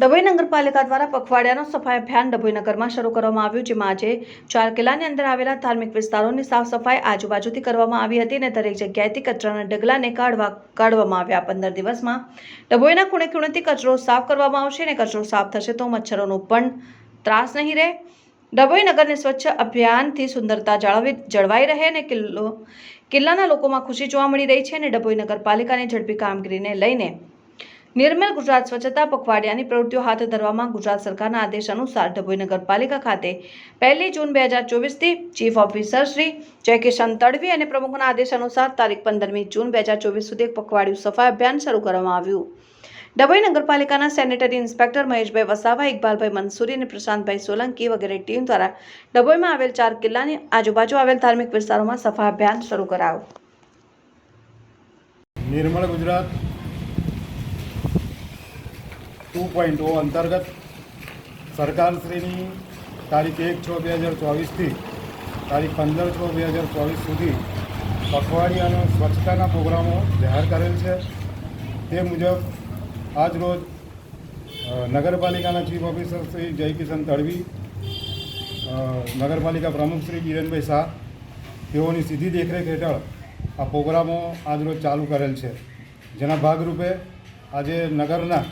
ડભોઈ નગરપાલિકા દ્વારા પખવાડિયાનો સફાઈ અભિયાન ડભોઈ નગરમાં શરૂ કરવામાં આવ્યું, જેમાં આજે ચાર કિલ્લાની અંદર આવેલા ધાર્મિક વિસ્તારોની સાફ સફાઈ આજુબાજુથી કરવામાં આવી હતી અને દરેક જગ્યાએથી કચરાના ઢગલાને કાઢવા, કાઢવામાં આવ્યા. પંદર દિવસમાં ડભોઈના ખૂણે ખૂણેથી કચરો સાફ કરવામાં આવશે અને કચરો સાફ થશે તો મચ્છરોનો પણ ત્રાસ નહીં રહે. ડભોઈ નગરને સ્વચ્છ અભિયાનથી સુંદરતા જાળવી, જળવાઈ રહે અને કિલ્લો, કિલ્લાના લોકોમાં ખુશી જોવા મળી રહી છે અને ડભોઈ નગરપાલિકાની ઝડપી કામગીરીને લઈને નિર્મલ ગુજરાત સ્વચ્છતા પખવાડિયાની પ્રવૃત્તિઓ હાથ ધરવામાં ગુજરાત સરકારના આદેશ અનુસાર ડભોઈ નગરપાલિકા ખાતે પહેલી જૂન બે હજાર ચોવીસથી ચીફ ઓફિસર શ્રી જયકિશન તડવી અને પ્રમુખના આદેશ અનુસાર તારીખ પંદરમી જૂન બે હજાર ચોવીસ સુધી એક પખવાડિયું સફાઈ અભિયાન શરૂ કરવામાં આવ્યું. ડભોઈ નગરપાલિકાના સેનેટરી ઇન્સ્પેક્ટર મહેશભાઈ વસાવા, ઇકબાલભાઈ મંસૂરી અને પ્રશાંતભાઈ સોલંકી વગેરે ટીમ દ્વારા ડભોઈમાં આવેલ ચાર કિલ્લાની આજુબાજુ આવેલ ધાર્મિક વિસ્તારોમાં સફાઈ અભિયાન શરૂ કરાયું. Nirmal Gujarat two point O અંતર્ગત સરકારશ્રીની તારીખ એક છ બે હજાર ચોવીસથી તારીખ પંદર છ બે હજાર ચોવીસ સુધી પખવાડિયાનો સ્વચ્છતાના પ્રોગ્રામો જાહેર કરેલ છે. તે મુજબ આજ રોજ નગરપાલિકાના ચીફ ઓફિસર શ્રી જયકિશન તડવી નગરપાલિકા પ્રમુખ શ્રી કિરણભાઈ શાહ, તેઓની સીધી દેખરેખ હેઠળ આ પ્રોગ્રામો આજરોજ ચાલુ કરેલ છે. જેના ભાગરૂપે આજે નગરના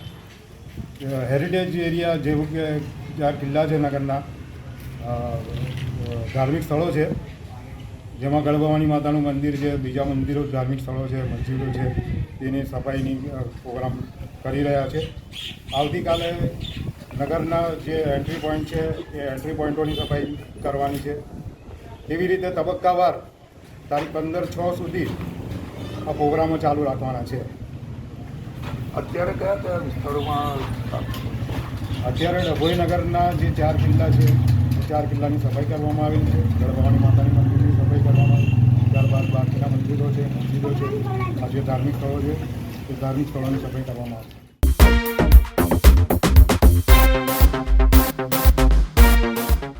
હેરિટેજ એરિયા જેવું કે ચાર કિલ્લા છે નગરના ધાર્મિક સ્થળો છે. જેમાં ગળભવાની માતાનું મંદિર છે, બીજા મંદિરો, ધાર્મિક સ્થળો છે, મસ્જિદો છે, તેની સફાઈની પ્રોગ્રામ કરી રહ્યા છે. આવતીકાલે નગરના જે એન્ટ્રી પોઈન્ટ છે, એ એન્ટ્રી પોઈન્ટોની સફાઈ કરવાની છે. એવી રીતે તબક્કાવાર તારીખ પંદર છ સુધી આ પ્રોગ્રામો ચાલુ રાખવાના છે. અત્યારે કયા કયા વિસ્તારોમાં અત્યારે ડભોઈનગરના જે ચાર કિલ્લા છે ચાર કિલ્લાની સફાઈ કરવામાં આવેલી છે. ગઢભવાની માતાની મંદિરની સફાઈ કરવામાં આવી ત્યારબાદ બાકીના મંદિરો છે મસ્જિદો છે, આ જે ધાર્મિક સ્થળો છે, એ ધાર્મિક સ્થળોની સફાઈ કરવામાં આવશે